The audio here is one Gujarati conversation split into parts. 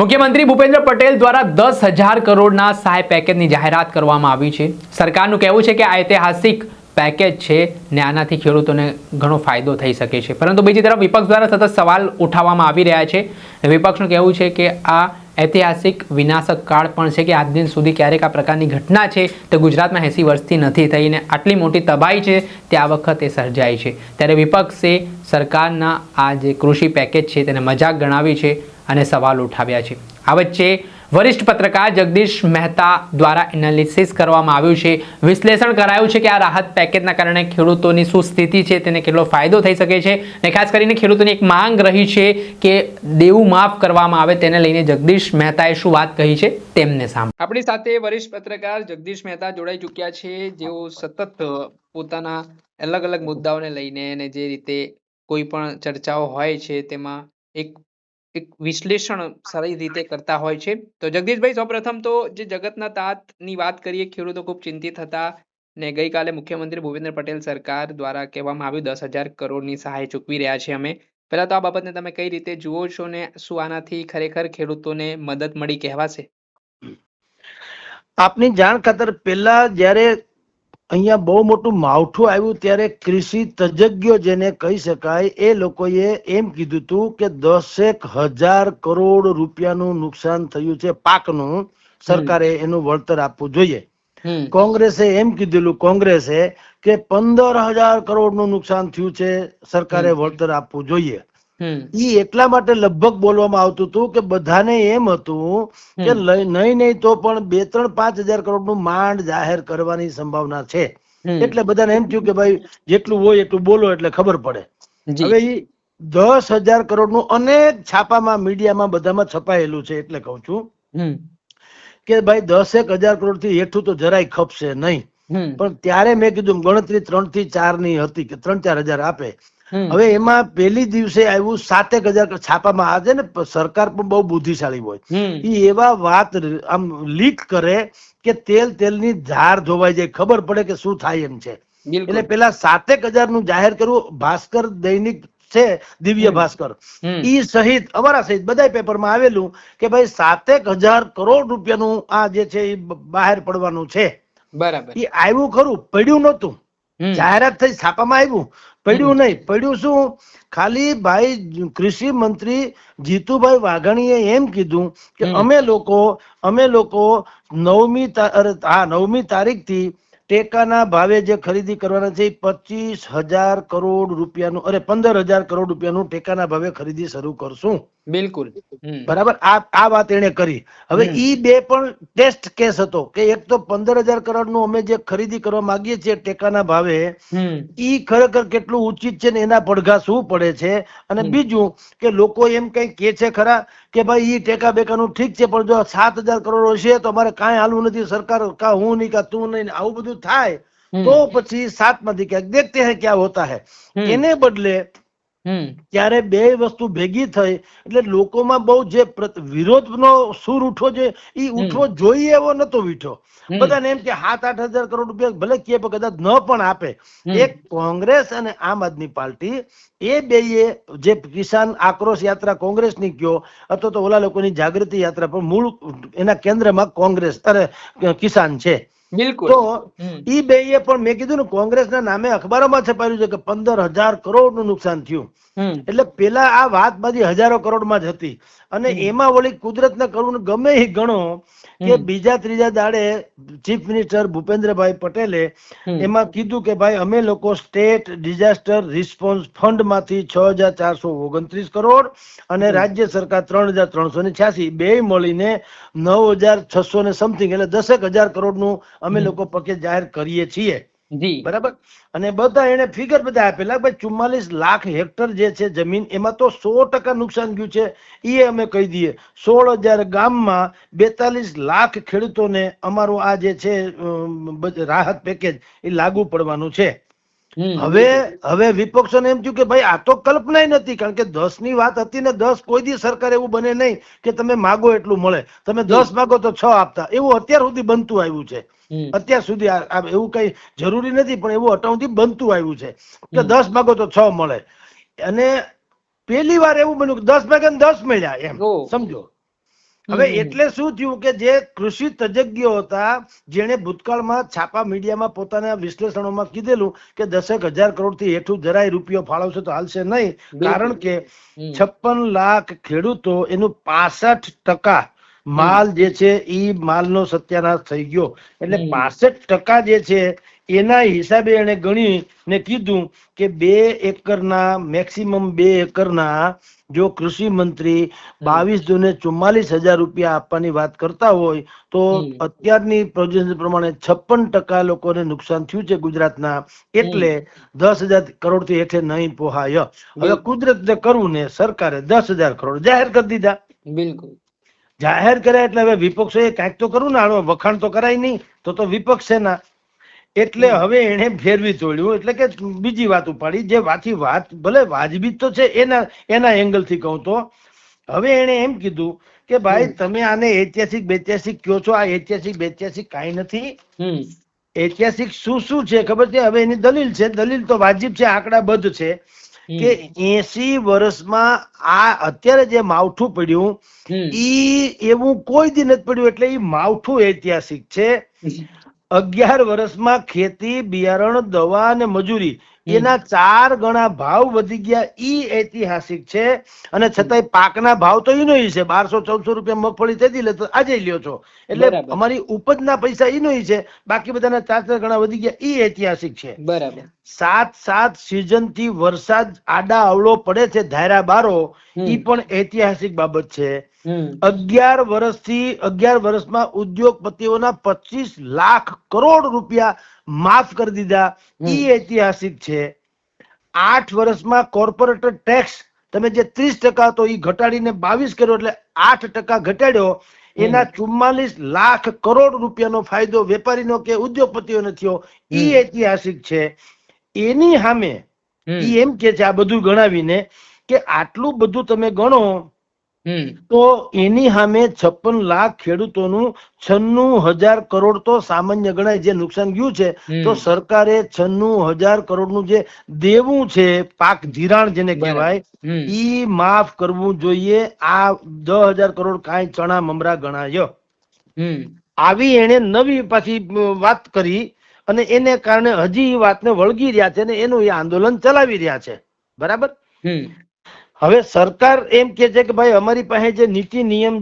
મુખ્યમંત્રી ભૂપેન્દ્ર પટેલ દ્વારા દસ હજાર કરોડના સહાય પેકેજની જાહેરાત કરવામાં આવી છે. સરકારનું કહેવું છે કે આ ઐતિહાસિક પેકેજ છે ને આનાથી ખેડૂતોને ઘણો ફાયદો થઈ શકે છે. પરંતુ બીજી તરફ વિપક્ષ દ્વારા સતત સવાલ ઉઠાવવામાં આવી રહ્યા છે વિપક્ષનું કહેવું છે કે આ ઐતિહાસિક વિનાશક કાળ પણ છે કે આજ દિન સુધી ક્યારેક આ પ્રકારની ઘટના છે તે ગુજરાતમાં એંસી વર્ષથી નથી થઈને આટલી મોટી તબાહી છે તે આ વખતે સર્જાઈ છે. ત્યારે વિપક્ષે સરકારના આ જે કૃષિ પેકેજ છે તેને મજાક ગણાવી છે. અને સવાલ ઉઠાવ્યા છે. આ વચ્ચે વરિષ્ઠ પત્રકાર જગદીશ મહેતા દ્વારા એનાલિસિસ કરવામાં આવ્યું છે. વિશ્લેષણ કરાયું છે કે આ રાહત પેકેજના કારણે ખેડૂતોની શું સ્થિતિ છે, તેને કેટલો ફાયદો થઈ શકે છે અને ખાસ કરીને ખેડૂતોની એક માંગ રહી છે કે દેવું માફ કરવામાં આવે તેને લઈને જગદીશ મહેતાએ શું વાત કહી છે તેમને સામે આપણી સાથે વરિષ્ઠ પત્રકાર જગદીશ મહેતા જોડાઈ ચૂક્યા છે. જેઓ સતત પોતાના અલગ અલગ મુદ્દાઓને લઈને અને જે રીતે કોઈ પણ ચર્ચાઓ હોય છે, તેમાં એક એક વિશ્લેષણ સારી રીતે કરતા હોય છે. તો જગદીશભાઈ, સૌપ્રથમ તો જે જગતના તાતની વાત કરીએ, ખેડૂતો ખૂબ ચિંતિત હતા ને ગઈકાલે મુખ્યમંત્રી ભૂપેન્દ્ર પટેલ સરકાર દ્વારા કહેવામાં આવ્યું, દસ હજાર કરોડની સહાય ચૂકવી રહ્યા છે અમે. પહેલા તો આ બાબતને તમે કઈ રીતે જુઓ છો ને શું આનાથી ખરેખર ખેડૂતોને મદદ મળી કહેવાશે? આપની જાણ ખાતર પહેલા જ્યારે અહીંયા બહુ મોટું માવઠું આવ્યું ત્યારે કૃષિ તજજ્ઞો જેને કહી શકાય એ લોકોએ એમ કીધું હતું કે દસેક હજાર કરોડ રૂપિયાનું નુકસાન થયું છે પાકનું. સરકારે એનું વળતર આપવું જોઈએ. કોંગ્રેસે એમ કીધેલું કોંગ્રેસે કે પંદર હજાર કરોડનું નુકસાન થયું છે સરકારે વળતર આપવું જોઈએ. ઈ એટલા માટે લગભગ બોલવામાં આવતું હતું કે બધાને એમ હતું કે નહીં નહીં તો પણ બે ત્રણ પાંચ હજાર કરોડનું માંડ જાહેર કરવાની સંભાવના છે. એટલે બધાને એમ થયું કે ભાઈ જેટલું હોય એટલું બોલો એટલે ખબર પડે. હવે દસ હજાર કરોડનું અનેક છાપામાં મીડિયામાં બધામાં છપાયેલું છે એટલે કઉ છું કે ભાઈ દસેક હજાર કરોડથી હેઠું તો જરાય ખપશે નહીં. પણ ત્યારે મેં કીધું ગણતરી ત્રણથી ચારની હતી કે ત્રણ ચાર હજાર આપે. હવે એમાં પહેલી દિવસે આવ્યું સાતેક હજાર છાપામાં આજે ને સરકાર પણ બહુ બુદ્ધિશાળી હોય. એ એવા વાત આમ લીક કરે કે તેલ તેલની ધાર ધોવાઈ જાય. ખબર પડે કે શું થાય એમ છે. એટલે પેલા સાતેક હજારનું જાહેર કરવું ભાસ્કર દૈનિક છે દિવ્ય ભાસ્કર. ઈ સહિત અમારા સહિત બધા પેપરમાં આવેલું કે ભાઈ સાતેક હજાર કરોડ રૂપિયાનું આ જે છે એ બહાર પડવાનું છે. બરાબર. એ આવ્યું ખરું પડ્યું નહોતું. જાહેરાત થઈ છાપામાં આવ્યું. પડ્યું નહીં. પડ્યું શું? ખાલી ભાઈ કૃષિ મંત્રી જીતુભાઈ વાઘાણીએ એમ કીધું કે અમે લોકો અમે લોકો નવમી હા નવમી તારીખથી ટેકાના ભાવે જે ખરીદી કરવાના છે પચીસ હજાર કરોડ રૂપિયાનું અરે પંદર હજાર કરોડ રૂપિયાનું ટેકાના ભાવે ખરીદી શરૂ કરશું. બિલકુલ. બરાબર? આ આ વાત એને કરી. હવે ઈ બે પણ ટેસ્ટ કેસ હતો કે એક તો પંદર હજાર કરોડનું અમે જે ખરીદી કરવા માંગીએ છીએ ટેકાના ભાવે ઈ ખરેખર કેટલું ઉચિત છે ને એના પડઘા શું પડે છે? અને બીજું કે લોકો એમ કઈ કે છે ખરા કે ભાઈ ઈ ટેકા બેકાનું ઠીક છે પણ જો સાત હજાર કરોડ હશે તો અમારે કાંઈ હાલવું નથી સરકાર કા હું નહીં કા તું નહીં આવું બધું થાય. તો પછી સાતમાંથી ક્યાંક દેખતે હે ક્યાં હોતા હે. એને બદલે ત્યારે બે વસ્તુ ભેગી થઈ એટલે લોકોમાં બહુ જે વિરોધનો સુર ઉઠો છે એ ઉઠવો જોઈએ એવો નતો વીઠો. બધાને એમ કે સાત આઠ હજાર કરોડ રૂપિયા ભલે કે કદાચ ન પણ આપે. એક કોંગ્રેસ અને આમ આદમી પાર્ટી એ બેયે જે કિસાન આક્રોશ યાત્રા કોંગ્રેસની કયો અથવા તો ઓલા લોકોની જાગૃતિ યાત્રા પણ મૂળ એના કેન્દ્રમાં કોંગ્રેસ અરે કિસાન છે. બિલકુલ તો. ઈ બેયે પણ મેં કીધું ને કોંગ્રેસના નામે અખબારોમાં છપાયું છે કે પંદર હજાર કરોડનું નુકસાન થયું એટલે પેલા આ વાત બધી હજારો કરોડમાં જ હતી અને. એમાં વળી કુદરતને કરવું ગમે એ ગણો કે બીજા ત્રીજા દાડે ચીફ મિનિસ્ટર ભૂપેન્દ્રભાઈ પટેલે એમાં કીધું કે ભાઈ અમે લોકો સ્ટેટ ડિઝાસ્ટર રિસ્પોન્સ ફંડમાંથી છ હજાર ચારસો ઓગણત્રીસ કરોડ અને રાજ્ય સરકાર ત્રણ હજાર ત્રણસો ને છ્યાસી. બે મળીને નવ હજાર છસો ને સમથિંગ એટલે દસેક હજાર કરોડનું અમે લોકો પકેજ જાહેર કરીએ છીએ. બરાબર? અને બધા એને ફિગર બધા આપેલા ભાઈ ચુમ્માલીસ લાખ હેક્ટર જે છે જમીન, એમાં તો સો ટકા નુકસાન ગયું છે. એ અમે કહી દઈએ, સોળ હજાર ગામમાં બેતાલીસ લાખ ખેડૂતોને અમારું આ જે છે રાહત પેકેજ એ લાગુ પડવાનું છે. હવે હવે વિપક્ષોને એમ થયું કે ભાઈ આ તો કલ્પના નથી કારણ કે દસની વાત હતી ને દસ કોઈ દી સરકાર એવું બને નહીં કે તમે માગો એટલું મળે. તમે દસ માગો તો છ આપતા. એવું અત્યાર સુધી બનતું આવ્યું છે. અત્યાર સુધી એવું કઈ જરૂરી નથી પણ એવું અટાઉથી બનતું આવ્યું છે કે દસ માગો તો છ મળે. અને પહેલી વાર એવું બન્યું કે દસ માગે ને દસ મળ્યા એમ. સમજો. હવે એટલે શું થયું કે જે કૃષિ તજજ્ઞો હતા જેણે ભૂતકાળમાં છાપા મીડિયામાં પોતાના વિશ્લેષણોમાં કીધેલું કે દસેક હજાર કરોડથી હેઠું જરાય રૂપિયો ફાળવશે તો હાલશે નહીં. કારણ કે છપ્પન લાખ ખેડૂતો એનું પાસઠ ટકા માલ જે છે ઈ માલનો સત્યાનાશ થઈ ગયો. એટલે પાસઠ ટકા જે છે એના હિસાબે એને ગણી ને કીધું કે બે એકરના મેક્સિમમ બે એકરના જો કૃષિ મંત્રી બાવીસ જૂને ચુમ્માલીસ હજાર રૂપિયા આપવાની વાત કરતા હોય તો અત્યારની પ્રોજેક્શન પ્રમાણે છપ્પન ટકા લોકોને નુકસાન થયું છે ગુજરાતના એટલે દસ હજાર કરોડથી હેઠે નહીં પોહાય. હવે કુદરત કરવું ને સરકારે દસ હજાર કરોડ જાહેર કરી દીધા. બિલકુલ. જાહેર કર્યા એટલે હવે વિપક્ષોએ કાંઈક તો કરવું ને વખાણ તો કરાય નહીં તો તો વિપક્ષ છે ના. એટલે હવે એને ફેરવી તોડ્યું. એટલે કે બીજી વાત ઉપાડી જે વાથી વાત ભલે વાજબી તો છે એના એના એંગલથી કહું તો. હવે એને એમ કીધું કે ભાઈ તમે આને ઐતિહાસિક બેત્યાસિક કયો છો. આ ઐતિહાસિક બેત્યાસિક કાંઈ નથી. ઐતિહાસિક શું શું છે ખબર છે? હવે એની દલીલ છે. દલીલ તો વાજિબ છે આંકડાબદ્ધ છે કે એસી વર્ષમાં આ અત્યારે જે માવઠું પડ્યું ઈ એવું કોઈ દિન નથી પડ્યું. એટલે ઈ માવઠું ઐતિહાસિક છે. અગિયાર વર્ષમાં ખેતી બિયારણ દવા અને મજૂરી એના ચાર ગણા ભાવ વધી ગયા. ઈ ઐતિહાસિક છે. અને છતાંય પાકના ભાવ તો ઈનો ઈ છે. બારસો ચૌદસો રૂપિયા મગફળી તેથી લે તો આજે લ્યો છો. એટલે. અમારી ઉપજના પૈસા ઈનો ઈ છે. બાકી બધાના ચાર ચાર ગણા વધી ગયા. ઈ ઐતિહાસિક છે. બરાબર. સાત સાત સિઝનથી વરસાદ આડા અવળો પડે છે ધારા બારો. ઈ પણ ઐતિહાસિક બાબત છે. અગિયાર વર્ષથી અગિયાર વર્ષમાં ઉદ્યોગપતિઓના પચીસ લાખ કરોડ રૂપિયા માફ કરી દીધા. એ ઐતિહાસિક છે. આઠ વર્ષમાં કોર્પોરેટ ટેક્સ તમે જે ત્રીસ ટકા હતો એ ઘટાડીને બાવીસ કર્યો એટલે આઠ ટકા ઘટાડ્યો. એના ચુમ્માલીસ લાખ કરોડ રૂપિયાનો ફાયદો વેપારીનો કે ઉદ્યોગપતિઓને થયો. ઈ ઐતિહાસિક છે. એની સામે એ એમ કે છે આ બધું ગણાવીને કે આટલું બધું તમે ગણો તો એની સામે છપ્પન લાખ ખેડૂતોનું છન્નું હજાર કરોડ તો સામાન્ય ગણાય જે નુકસાન ગયું છે તો સરકારે છન્નું હજાર કરોડનું જે દેવું છે પાક ધિરાણ જેને. કહેવાય ઈ માફ કરવું જોઈએ. આ દસ હજાર કરોડ કાંઈ ચણા મમરા ગણાય. આવી એને નવી પાછી વાત કરી અને એને કારણે હજી એ વાતને વળગી રહ્યા છે અને એનું એ આંદોલન ચલાવી રહ્યા છે. બરાબર? હવે સરકાર એમ કે છે કે ભાઈ અમારી પાસે જે નીતિ નિયમ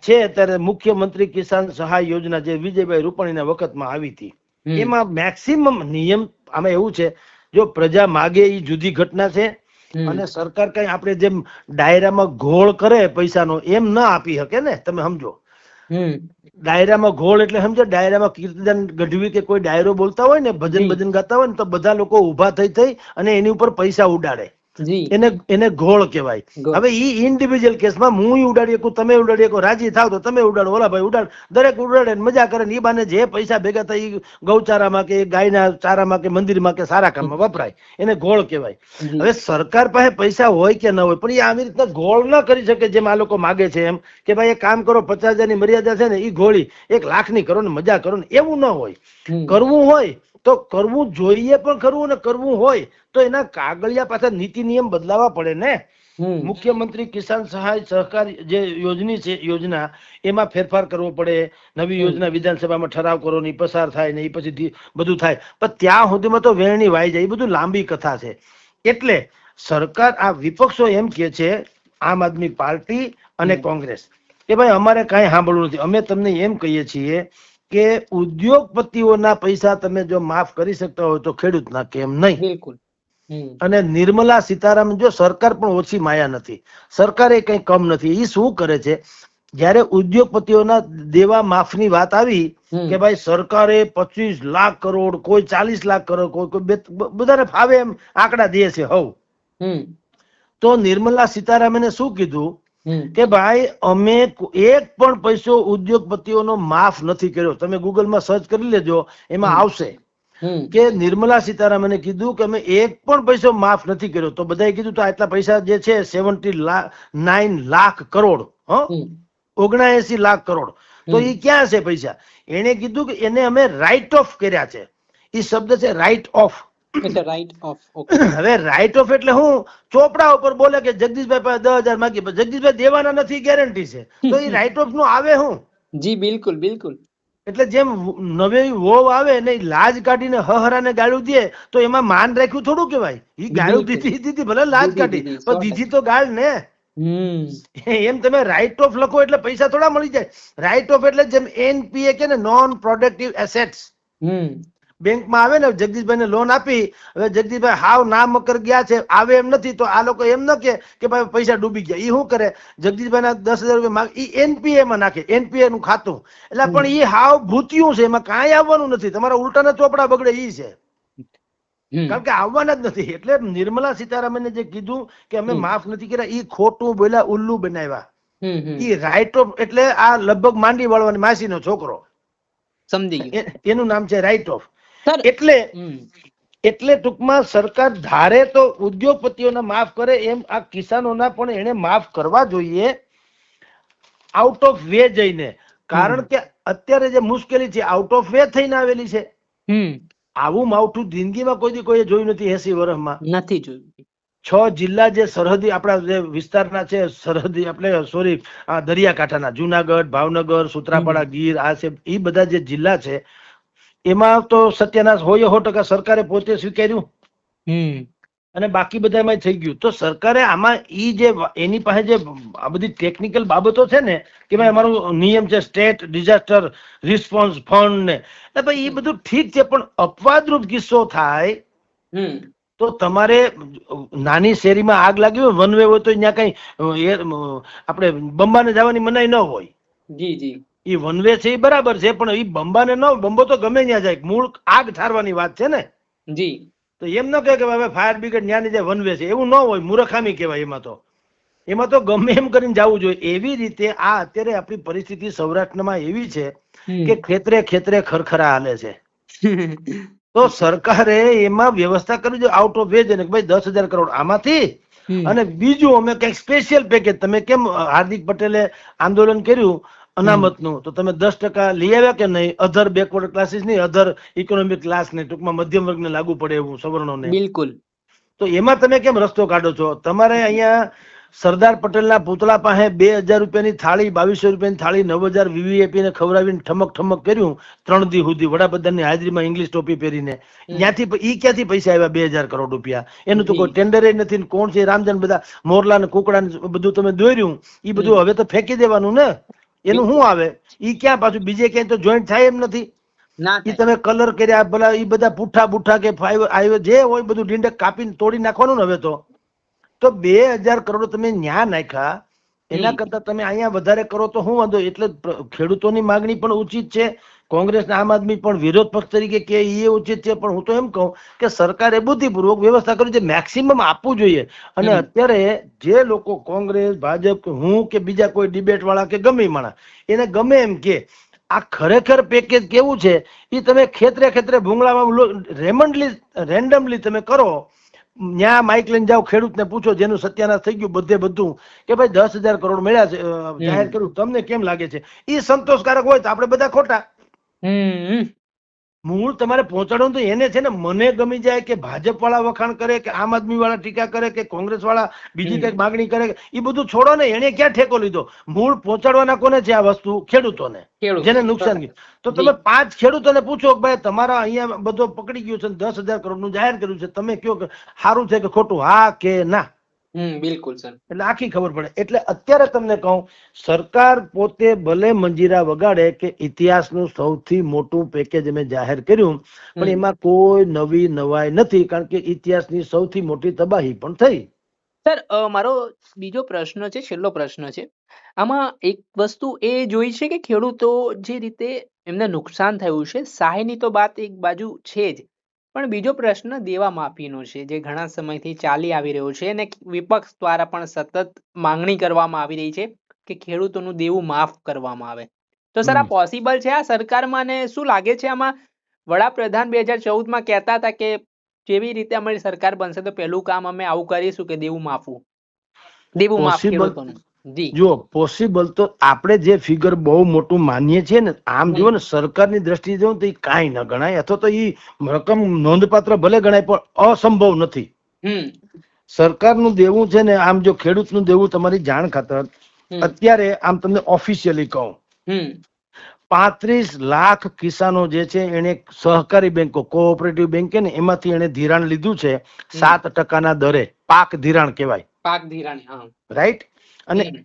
છે અત્યારે મુખ્યમંત્રી કિસાન સહાય યોજના જે વિજયભાઈ રૂપાણીના વખતમાં આવી હતી એમાં મેક્સિમમ નિયમ આમાં એવું છે જો પ્રજા માગે એ જુદી ઘટના છે અને સરકાર કઈ આપણે જેમ ડાયરામાં ઘોળ કરે પૈસાનો એમ ના આપી શકે ને તમે સમજો. ડાયરામાં ઘોળ એટલે સમજો ડાયરામાં કીર્તિદાન ગઢવી કે કોઈ ડાયરો બોલતા હોય ને ભજન ભજન ગાતા હોય ને તો બધા લોકો ઊભા થઈ થઈ અને એની ઉપર પૈસા ઉડાડે. એને એને ઘોળ કહેવાય. હવે ઈ ઇન્ડિવિજ્યુઅલ કેસમાં હું ઉડાડી શકું તમે ઉડાડી શકો રાજી થાવ તો તમે ઉડાડો. ઓલા ભાઈ ઉડાડ. દરેક ઉડાડે મજા કરે ને ઈ બાને જે પૈસા ભેગા થાય ગૌચારામાં કે ગાયના ચારામાં કે મંદિરમાં કે સારા કામમાં વપરાય. એને ઘોળ કહેવાય. હવે સરકાર પાસે પૈસા હોય કે ન હોય પણ એ આવી રીતના ઘોળ ન કરી શકે જેમ આ લોકો માગે છે એમ. કે ભાઈ એ કામ કરો પચાસ હજારની મર્યાદા છે ને ઈ ઘોળી. એક લાખની કરો ને મજા કરો ને એવું ન હોય. કરવું હોય તો કરવું જોઈએ પણ કરવું ને કરવું હોય તો એના કાગળિયા પાછા નીતિ નિયમ બદલાવા પડે ને? મુખ્યમંત્રી કિસાન સહાય સહકાર જે યોજની છે યોજના એમાં ફેરફાર કરવો પડે નવી યોજના વિધાનસભામાં ઠરાવ કરો નહીં પસાર થાય ને એ પછી બધું થાય. પણ ત્યાં સુધીમાં તો વેરણી વાઈ જાય એ બધું લાંબી કથા છે. એટલે સરકાર આ વિપક્ષો એમ કે છે આમ આદમી પાર્ટી અને કોંગ્રેસ. કે ભાઈ અમારે કાંઈ સાંભળવું નથી. અમે તમને એમ કહીએ છીએ કે ઉદ્યોગપતિઓના પૈસા તમે જો માફ કરી શકતા હોય તો ખેડૂતના કેમ નહીં? બિલકુલ. અને નિર્મલા સીતારામન જો સરકાર પણ ઓછી માયા નથી સરકારે કઈ કમ નથી એ શું કરે છે? જ્યારે ઉદ્યોગપતિઓના દેવા માફની વાત આવી કે ભાઈ સરકારે પચીસ લાખ કરોડ કોઈ ચાલીસ લાખ કરોડ કોઈ કોઈ બે- બધાને ફાવે એમ આંકડા દે છે હવ. તો નિર્મલા સીતારામને શું કીધું? કે ભાઈ અમે એક પણ પૈસો ઉદ્યોગપતિઓનો માફ નથી કર્યો. તમે ગૂગલમાં સર્ચ કરી લેજો એમાં આવશે. કે નિર્મલા સીતારામને કીધું કે અમે એક પણ પૈસો માફ નથી કર્યો. તો બધાએ કીધું તો આટલા પૈસા જે છે સેવન્ટી લાખ નાઇન લાખ કરોડ હ? ઓગણાએસી લાખ કરોડ. તો એ ક્યાં છે પૈસા? એને કીધું કે એને અમે રાઇટ ઓફ કર્યા છે. એ શબ્દ છે રાઇટ ઓફ રાઈટ ઓફ હવે રાઇટ ઓફ એટલે હું ચોપડા ઉપર બોલે કે જગદીશભાઈ પાસે દસ હજાર માગી પણ જગદીશભાઈ દેવાના નથી ગેરંટી છે. તો એ રાઈટ ઓફનું આવે હું? જી બિલકુલ બિલકુલ. એટલે જેમ નવી વોવ આવે ને લાજ કાઢીને હહરાને ગાળું દે તો એમાં માન રાખ્યું થોડું કેવાય ઈ ગાળું દીધી દીધી ભલે લાજ કાઢી પણ દીધી તો ગાળ ને. એમ તમે રાઇટ ઓફ લખો એટલે પૈસા થોડા મળી જાય. રાઇટ ઓફ એટલે જેમ એનપીએ કે ને નોન પ્રોડક્ટિવ એસેટ્સ હમ. બેંકમાં આવે ને જગદીશભાઈને લોન આપી હવે જગદીશભાઈ હાવ ના મકર ગયા છે આવે એમ નથી તો આ લોકો એમ ન કે કે ભાઈ પૈસા ડૂબી ગયા. એ શું કરે? જગદીશભાઈના દસ હજાર રૂપિયા માંગ ઈ એનપીએ માં નાખે એનપીએ નું ખાતું. એટલે પણ એ હાવ ભૂતિયું છે એમાં કાંઈ આવવાનું નથી. તમારા ઉલટાના ચોપડા બગડે એ છે. કારણ કે આવવાના જ નથી. એટલે નિર્મલા સીતારામને જે કીધું કે અમે માફ નથી કર્યા એ ખોટું બોલ્યા ઉલ્લુ બનાવ્યા. એ રાઇટ ઓફ એટલે આ લગભગ માંડી વાળવાની માસીનો છોકરો. સમજી એનું નામ છે રાઇટ ઓફ એટલે એટલે ટૂંકમાં સરકાર ધારે તો ઉદ્યોગપતિઓને માફ કરે એમ આ કિસાનોના પણ એને માફ કરવા જોઈએ આઉટ ઓફ વે જઈને. કારણ કે અત્યારે જે મુશ્કેલી છે આઉટ ઓફ વે થઈને આવેલી છે. આવું માવઠું જિંદગીમાં કોઈ દી કોઈએ જોયું નથી એસી વર્ષમાં. નથી જોયું. છ જિલ્લા જે સરહદી આપણા જે વિસ્તારના છે સરહદી આપણે સોરી દરિયાકાંઠાના જુનાગઢ ભાવનગર સુત્રાપાડા ગીર આ છે એ બધા જે જિલ્લા છે એમાં તો સત્યાનાશ હોય સો ટકા સરકારે પોતે સ્વીકાર્યું. અને બાકી બધામાં થઈ ગયું. તો સરકારે આમાં ઈ જે એની પાસે જે આ બધી ટેકનિકલ બાબતો છે ને કે ભાઈ અમારો નિયમ છે સ્ટેટ ડિઝાસ્ટર રિસ્પોન્સ ફંડ ને. એટલે ભાઈ એ બધું ઠીક છે પણ અપવાદરૂપ કિસ્સો થાય હમ. તો તમારે નાની શેરીમાં આગ લાગી હોય વન વે હોય તો ત્યાં કઈ આપણે બંબાને જવાની મનાઈ ન હોય. જી જી. એ વન વે છે એ બરાબર છે પણ એ બંબાને ન બંબો તો ગમે ત્યાં જાય. મૂળ આગ ઠારવાની વાત છે ને? જી. તો એમ ન કહે કે હવે ફાયર બ્રિગેડ ન્યાની જાય વન વે છે. એવું ન હોય મૂરખામી કહેવાય એમાં તો. એમાં તો ગમે એમ કરીને જવું જોઈએ. એવી રીતે આ અત્યારે આપણી પરિસ્થિતિ સૌરાષ્ટ્રમાં એવી છે કે ખેતરે ખેતરે ખરખરા હાલે છે. તો સરકારે એમાં વ્યવસ્થા કરવી જોઈએ આઉટ ઓફ વેજ અને ભાઈ દસ હજાર કરોડ આમાંથી અને બીજું અમે કંઈક સ્પેશિયલ પેકેજ તમે કેમ હાર્દિક પટેલે આંદોલન કર્યું અનામતનું. તો તમે દસ ટકા લઈ આવ્યા કે નહીં? અધર બેકવર્ડ ક્લાસીસ નહીં? અધર ઇકોનોમિક ક્લાસ ને ટૂંકમાં મધ્યમ વર્ગને લાગુ પડે એવું સવર્ણોને બિલકુલ. તો એમાં તમે કેમ રસ્તો કાઢો છો? તમારે અહીંયા સરદાર પટેલના પૂતળા પાસે બે હજાર રૂપિયાની થાળી બાવીસો રૂપિયાની થાળી નવ હજાર વીવીએપી ને ખવડાવીને ઠમક ઠમક કર્યું ત્રણ દી સુધી. વડાપ્રધાનની હાજરીમાં ઇંગ્લિશ ટોપી પહેરીને. ત્યાંથી ઈ ક્યાંથી પૈસા આવ્યા બે હજાર કરોડ રૂપિયા? એનું તો કોઈ ટેન્ડર નથી ને કોણ છે? રામજન બધા મોરલા ને કુકડા ને બધું તમે દોર્યું. ઈ બધું હવે તો ફેંકી દેવાનું ને? એનું શું આવે? એ ક્યાં પાછું બીજે ક્યાંય તો જોઈન્ટ થાય એમ નથી. એ તમે કલર કર્યા ભલા ઈ બધા પુઠ્ઠા બુઠ્ઠા કે ફાઈવ આવ્યો જે હોય બધું ડીંડક કાપીને તોડી નાખવાનું ને હવે તો. તો બે હજાર કરોડ તમે ન્યા નાખ્યા એના કરતા તમે અહીંયા વધારે કરો તો શું વાંધો? એટલે ખેડૂતોની માંગણી પણ ઉચિત છે. કોંગ્રેસ આમ આદમી પણ વિરોધ પક્ષ તરીકે કે એ ઉચિત છે પણ હું તો એમ કહું કે સરકારે બુદ્ધિપૂર્વક વ્યવસ્થા કરવી છે મેક્સિમમ આપવું જોઈએ. અને અત્યારે જે લોકો કોંગ્રેસ ભાજપ હું કે બીજા કોઈ ડિબેટ વાળા કે ગમે માણા એને ગમે એમ કે આ ખરેખર પેકેજ કેવું છે એ તમે ખેતરે ખેતરે ભૂંગળામાં રેમન્ડલી રેન્ડમલી તમે કરો ન્યા માઇક લઈને જાઓ ખેડૂતને પૂછો જેનું સત્યાનાશ થઈ ગયું બધે બધું કે ભાઈ દસ હજાર કરોડ મળ્યા છે જાહેર કર્યું તમને કેમ લાગે છે? એ સંતોષકારક હોય તો આપણે બધા ખોટા. હમ. મૂળ તમારે પહોંચાડવું તો એને છે ને મને ગમી જાય કે ભાજપ વાળા વખાણ કરે કે આમ આદમી વાળા ટીકા કરે કે કોંગ્રેસ વાળા બીજી. કંઈક માગણી કરે એ બધું છોડો ને એને ક્યાં ઠેકો લીધો? મૂળ પહોંચાડવાના કોને છે આ વસ્તુ? ખેડૂતોને. ખેડૂત. જેને નુકસાન ગયું તો તમે પાંચ ખેડૂતોને પૂછો કે ભાઈ તમારા અહીંયા બધો પકડી ગયું છે દસ હજાર કરોડનું જાહેર કર્યું છે તમે કયો કે સારું છે કે ખોટું? હા કે ના? બિલકુલ સર. એટલે આખી ખબર પડે. એટલે અત્યારે તમને કહું સરકાર પોતે ભલે મંજીરા વગાડે કે ઇતિહાસનું સૌથી મોટું પેકેજ અમે જાહેર કર્યું પણ એમાં કોઈ નવી નવાઈ નથી કારણ કે ઇતિહાસની સૌથી મોટી તબાહી પણ થઈ. સર મારો બીજો પ્રશ્ન છે છેલ્લો પ્રશ્ન છે. આમાં એક વસ્તુ એ જોઈ છે કે ખેડૂતો જે રીતે એમને નુકસાન થયું છે સહાયની તો વાત એક બાજુ છે જ. પણ બીજો પ્રશ્ન દેવા માફીનો છે જે ઘણા સમયથી ચાલી આવી રહ્યો છે અને વિપક્ષ દ્વારા પણ સતત માંગણી કરવામાં આવી રહી છે કે ખેડૂતોનું દેવું માફ કરવામાં આવે. તો સર આ પોસિબલ છે આ સરકારમાં ને શું લાગે છે આમાં? વડાપ્રધાન બે હજાર ચૌદમાં કહેતા હતા કે જેવી રીતે અમારી સરકાર બનશે તો પહેલું કામ અમે આવું કરીશું કે દેવું માફવું. દેવું માફ ખેડૂતોનું. જી. પોસિબલ તો આપણે જે ફિગર બહુ મોટું માનીએ છીએ ને આમ જુઓ ને સરકારની દ્રષ્ટિએ જો તો એ કાંઈ ન ગણાય. અથવા તો એ રકમ નોંધપાત્ર ભલે ગણાય પણ અસંભવ નથી. સરકારનું દેવું છે ને આમ જો ખેડૂતનું દેવું તમારી જાણ ખાતર અત્યારે આમ તમને ઓફિશિયલી કહું. પાંત્રીસ લાખ કિસાનો જે છે એને સહકારી બેંકો કોઓપરેટિવ બેંક ને એમાંથી એને ધિરાણ લીધું છે સાત ટકાના દરે. પાક ધિરાણ કહેવાય. પાક ધિરાણ રાઈટ અને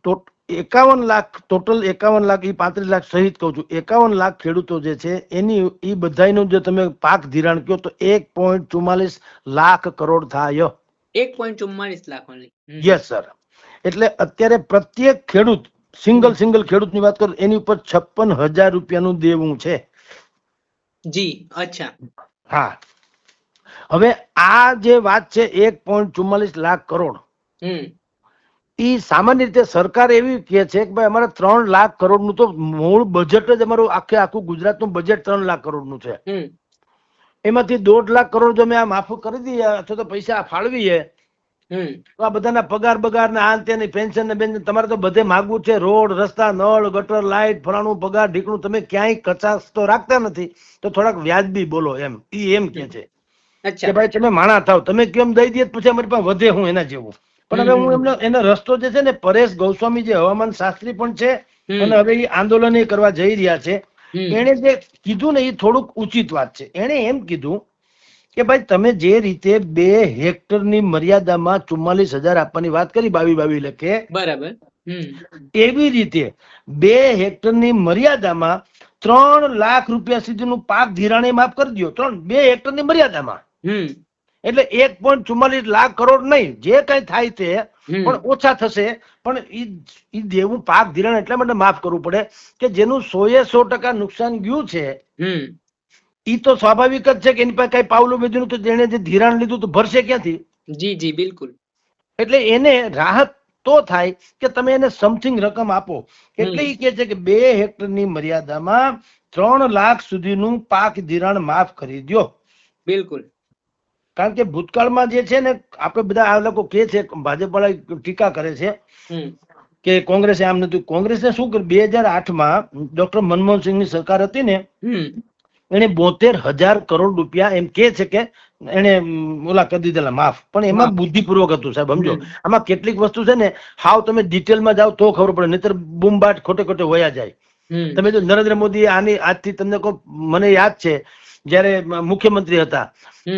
એકાવન લાખ ટોટલ એકાવન લાખ એ પાંત્રીસ લાખ સહિત કહું છું. એકાવન લાખ ખેડૂતો જે છે એની એ બધાનો જો તમે પાક ધિરાણ કહો તો એક પોઈન્ટ ચુમ્માલીસ લાખ કરોડ થાય. એક પોઈન્ટ ચુમ્માલીસ લાખ. Yes sir. એટલે અત્યારે પ્રત્યેક ખેડૂત સિંગલ સિંગલ ખેડૂતની વાત કરું એની ઉપર છપ્પન હજાર રૂપિયાનું દેવું છે. જી અચ્છા. હા. હવે આ જે વાત છે એક પોઈન્ટ ચુમ્માલીસ લાખ કરોડ. હમ. ઈ સામાન્ય રીતે સરકાર એવી કહે છે કે ભાઈ અમારે ત્રણ લાખ કરોડનું તો મૂળ બજેટ જ અમારું આખે આખું ગુજરાતનું બજેટ ત્રણ લાખ કરોડનું છે. હમ. એમાંથી દોઢ લાખ કરોડ જો અમે આ માફ કરી દઈએ અથવા તો પૈસા ફાળવીએ તો આ બધાના પગાર બગાર ને આ તે પેન્શન ને બેન્શન તમારે તો બધે માગવું છે. રોડ રસ્તા નળ ગટર લાઇટ ફલાણું પગાર ઢીકણું તમે ક્યાંય કચાસ તો રાખતા નથી. તો થોડાક વ્યાજબી બોલો એમ. ઈ એમ કે છે કે ભાઈ તમે માણા થાવ. તમે કેમ દઈ દઈએ પછી અમારી પાસે વધે હું એના જેવું. પણ હવે હું એમનો એનો રસ્તો જે છે ને પરેશ ગૌસ્વામી જે હવામાન શાસ્ત્રી પણ છે અને હવે એ આંદોલન એ કરવા જઈ રહ્યા છે. એને એણે જે કીધું ને એ થોડુંક ઉચિત વાત છે. એણે એમ કીધું કે ભાઈ તમે જે રીતે બે હેક્ટરની મર્યાદામાં ચુમ્માલીસ હજાર આપવાની વાત કરી બાવી બાવી લખે બરાબર. એવી રીતે બે હેક્ટરની મર્યાદામાં ત્રણ લાખ રૂપિયા સુધીનું પાક ધિરાણે માફ કરી દો ત્રણ બે હેક્ટરની મર્યાદામાં. હમ. એટલે એક પોઈન્ટ ચુમ્માલીસ લાખ કરોડ નહીં જે કઈ થાય તે પણ ઓછા થશે. પણ ઈ દેવું પાક ધિરાણ એટલા માટે માફ કરવું પડે કે જેનું સોએ સો ટકા નુકસાન ગયું છે ઈ તો સ્વાભાવિક જ છે કે એની પાસે કઈ પાવલું બીજું તો જેને જે ધિરાણ લીધું તો ભરશે ક્યાંથી? જી જી બિલકુલ. એટલે એને રાહત તો થાય કે તમે એને સમથિંગ રકમ આપો. એટલે એ ઈ કે છે કે બે હેક્ટરની મર્યાદામાં ત્રણ લાખ સુધીનું પાક ધિરાણ માફ કરી દ્યો. બિલકુલ. કારણ કે ભૂતકાળમાં જે છે ને આપણે બધા આ લોકો કે છે ભાજપ વાળા ટીકા કરે છે કે કોંગ્રેસે આમ નતું કોંગ્રેસે શું કર્યું? બે હજાર આઠમાં ડોક્ટર મનમોહન સિંહની સરકાર હતી ને એને બોતેર હજાર કરોડ રૂપિયા એમ કે છે કે એને ઓલા કરી દીધેલા માફ. પણ એમાં. બુદ્ધિપૂર્વક હતું સાહેબ સમજો. આમાં કેટલીક વસ્તુ છે ને હાવ તમે ડિટેલમાં જાઓ તો ખબર પડે નહીતર બૂમબાટ ખોટે ખોટે વયા જાય. તમે જો નરેન્દ્ર મોદી આની આજથી તમને કહો મને યાદ છે જ્યારે મુખ્યમંત્રી હતા.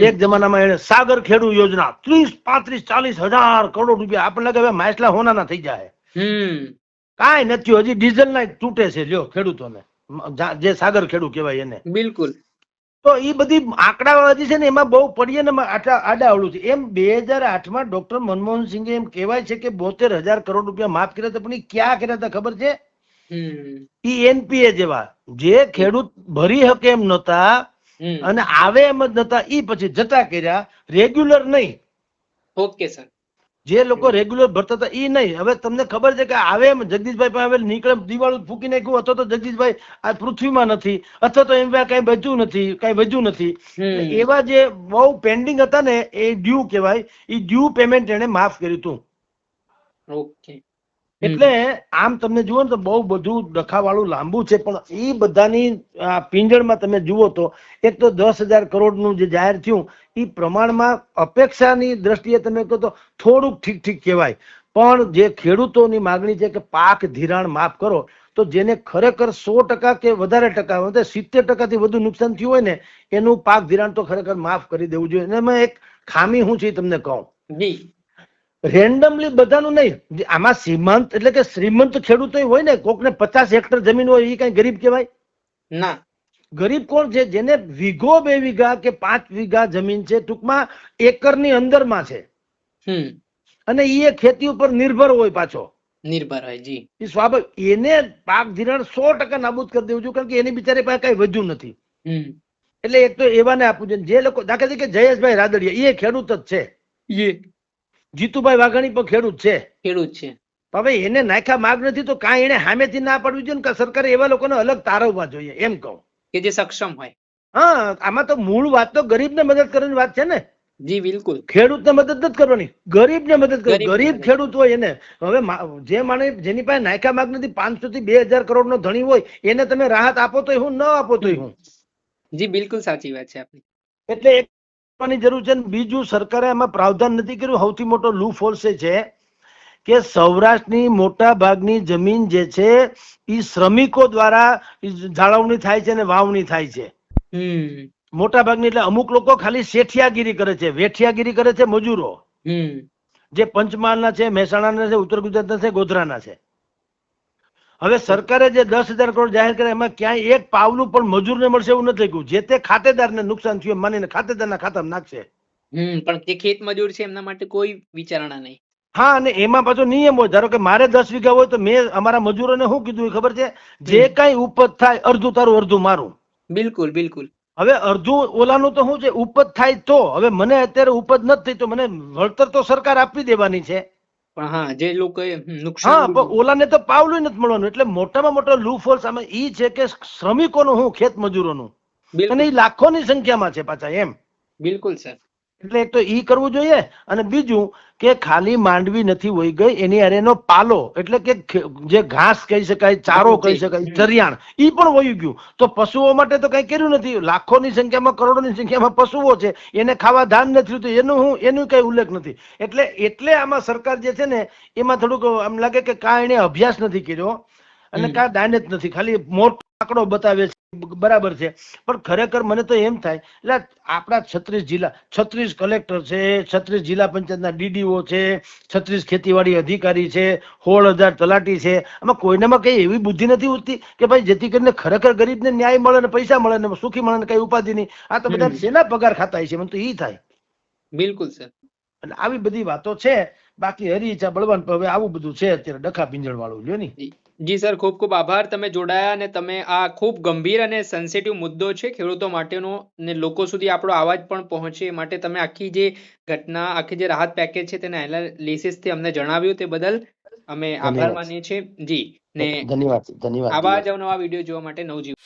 એક જમાનામાં એને સાગર ખેડૂ યોજના ત્રીસ પાંત્રીસ ચાલીસ હજાર કરોડ રૂપિયા આપણને લાગે હવે માછલા હોનાના થઈ જાય કાંઈ નથી હજી ડીઝલ ના તૂટે છે લ્યો ખેડૂતોને. જે સાગર ખેડૂ કહેવાય એને. બિલકુલ. તો એ બધી આંકડાવાજી છે ને એમાં બહુ પડીએ ને આડાઅવળું છે. એમ બે હજાર આઠમાં ડોક્ટર મનમોહન સિંઘે એમ કહેવાય છે કે બોતેર હજાર કરોડ રૂપિયા માફ કર્યા હતા. પણ એ ક્યાં કર્યા હતા ખબર છે? ઈ એનપીએ જેવા. જે ખેડૂત ભરી શકે એમ હમ અને આવે એમ જ નતા ઈ પછી જતા કર્યા રેગ્યુલર નહીં. Okay sir. જે લોકો રેગ્યુલર ભરતા હતા ઈ નહીં. હવે તમને ખબર છે કે આવે એમ જગદીશભાઈ પાસે હવે નીકળે દિવાળું ફૂકી નાખ્યું અથવા તો જગદીશભાઈ આ પૃથ્વીમાં નથી અથવા તો એમ કઈ બચ્યું નથી કઈ બચ્યું નથી. એવા જે બહુ પેન્ડિંગ હતા ને એ ડ્યુ કહેવાય. એ ડ્યુ પેમેન્ટ એને માફ કર્યું હતું. ઓકે. એટલે આમ તમને જુઓ ને તો બહુ બધું ડખાવાળું લાંબુ છે પણ એ બધાની પિંજળમાં તમે જુઓ તો એક તો દસ હજાર કરોડનું જે જાહેર થયું એ પ્રમાણમાં અપેક્ષાની દ્રષ્ટિએ તમે કહો તો થોડુંક ઠીક ઠીક કહેવાય. પણ જે ખેડૂતોની માગણી છે કે પાક ધિરાણ માફ કરો તો જેને ખરેખર સો ટકા કે વધારે ટકા સિત્તેર ટકાથી વધુ નુકસાન થયું હોય ને એનું પાક ધિરાણ તો ખરેખર માફ કરી દેવું જોઈએ. અને એમાં એક ખામી હું છે તમને કહું. જી. રેન્ડમલી બધાનું નહીં. આમાં શ્રીમંત એટલે કે શ્રીમંત ખેડૂતો હોય ને કોકને પચાસ હેક્ટર જમીન હોય એ કઈ ગરીબ કહેવાય? ના. ગરીબ કોણ છે? જેને વીઘો બે વીઘા કે પાંચ વીઘા જમીન છે ટૂંકમાં એકરની અંદરમાં છે. અને એ ખેતી ઉપર નિર્ભર હોય પાછો. નિર્ભર હોય જી. એ સ્વાભાવિક એને પાક ધિરાણ સો ટકા નાબૂદ કરી દેવું જોઈએ કારણ કે એની બિચારી પાસે કઈ વધ્યું નથી. એટલે એક તો એવાને આપવું જોઈએ. જે લોકો દાખલા તરીકે જયેશભાઈ રાદડિયા એ ખેડૂત જ છે. જીતુભાઈ વાઘાણી પણ ખેડૂત છે. ખેડૂત છે. હવે એને નાખ્યા માગ નથી તો કાંઈ એને સામેથી ના પાડવી જોઈએ ને કે સરકારે એવા લોકોને અલગ તારવવા જોઈએ એમ કહું. કે જે સક્ષમ હોય. હા આમાં તો મૂળ વાત તો ગરીબને મદદ કરવાની વાત છે ને. જી બિલકુલ. ખેડૂતને મદદ નથી કરવાની ગરીબને મદદ કરો ગરીબ ખેડૂત હોય એને. હવે જે માણસ જેની પાસે નાયકા માગ નથી પાંચસો થી બે હજાર કરોડ નો ધણી હોય એને તમે રાહત આપો તોય હું ન આપો તોય હું. જી બિલકુલ સાચી વાત છે આપની. એટલે એક કરવાની જરૂર છે બીજું સરકારે આમાં પ્રાવધાન નથી કર્યું. સૌથી મોટો લૂ ફોલ્સ છે કે સૌરાષ્ટ્રની મોટા ભાગની જમીન જે છે એ શ્રમિકો દ્વારા જાળવણી થાય છે અને વાવણી થાય છે. મોટા ભાગની એટલે અમુક લોકો ખાલી શેઠિયાગીરી કરે છે વેઠિયાગીરી કરે છે મજૂરો. જે પંચમહાલના છે મહેસાણાના છે ઉત્તર ગુજરાતના છે ગોધરાના છે. હવે સરકારે જે દસ હજાર કરોડ જાહેર કર્યા એમાં ક્યાંય એક પાવલું પણ મજૂરને મળશે એવું નથી લખ્યું. જે તે ખાતેદારને નુકસાન થયું માનીને ખાતેદારના ખાતામાં નાખશે. હમ પણ તે ખેત મજૂર છે એમના માટે કોઈ વિચારણા નહીં. હા અને એમાં પાછો નિયમ હોય. ધારો કે મારે દસ વીઘા હોય તો મેં અમારા મજૂરોને શું કીધું ખબર છે? જે કઈ ઉપજ થાય અડધું તારું અડધું મારું. બિલકુલ બિલકુલ. હવે અડધું ઓલાનું તો શું છે? ઉપજ થાય તો. હવે મને અત્યારે ઉપજ નથી થઈ તો મને વળતર તો સરકાર આપી દેવાની છે. પણ હા જે લોકો હા નુકસાન પણ ઓલાને તો પાવલું નથી મળવાનું. એટલે મોટામાં મોટો લૂ ફોલ્સ આમાં ઈ છે કે શ્રમિકોનું હું ખેત મજૂરોનું અને એ એ લાખોની સંખ્યામાં છે પાછા એમ. બિલકુલ સર. એટલે એક તો ઈ કરવું જોઈએ. અને બીજું કે ખાલી માંડવી નથી વહી ગઈ એની અરેનો પાલો એટલે કે જે ઘાસ કહી શકાય ચારો કહી શકાય ચરિયાણ ઈ પણ વહી ગયું. તો પશુઓ માટે તો કઈ કર્યું નથી. લાખોની સંખ્યામાં કરોડોની સંખ્યામાં પશુઓ છે. એને ખાવા ધાન નથી તો એનું હું એનું કઈ ઉલ્લેખ નથી. એટલે એટલે આમાં સરકાર જે છે ને એમાં થોડુંક આમ લાગે કે કા એને અભ્યાસ નથી કર્યો અને. કા દાન જ નથી. ખાલી મોટો આંકડો બતાવે છે. બરાબર છે. પણ ખરેખર મને તો એમ થાય એટલે આપણા છત્રીસ જિલ્લા છત્રીસ કલેક્ટર છે છત્રીસ જિલ્લા પંચાયતના ડીડીઓ છે છત્રીસ ખેતીવાડી અધિકારી છે સોળ હજાર તલાટી છે આમાં કોઈનામાં કંઈ એવી બુદ્ધિ નથી ઉઠતી કે ભાઈ જેથી કરીને ખરેખર ગરીબને ન્યાય મળે ને પૈસા મળે ને સુખી મળે ને કઈ ઉપાધિ નહીં. આ તો બધા. શેના પગાર ખાતા છે મને તો ઈ થાય. બિલકુલ સર. અને આવી બધી વાતો છે બાકી હરી ઈચ્છા બળવાન હવે આવું બધું છે અત્યારે ડખા પિંજણ વાળું લ્યો ની. જી સર ખૂબ ખૂબ આભાર તમે જોડાયા અને તમે આ ખૂબ ગંભીર અને સેન્સિટિવ મુદ્દો છે ખેડૂતો માટેનો ને લોકો સુધી આપણો અવાજ પણ પહોંચે એ માટે તમે આખી જે ઘટના આખી જે રાહત પેકેજ છે તેના એનાલિસિસથી અમને જણાવ્યું તે બદલ અમે આભાર. માનીએ છીએ. જી ને ધન્યવાદ ધન્યવાદ. આવા જ નવા વીડિયો જોવા માટે નવજીવન.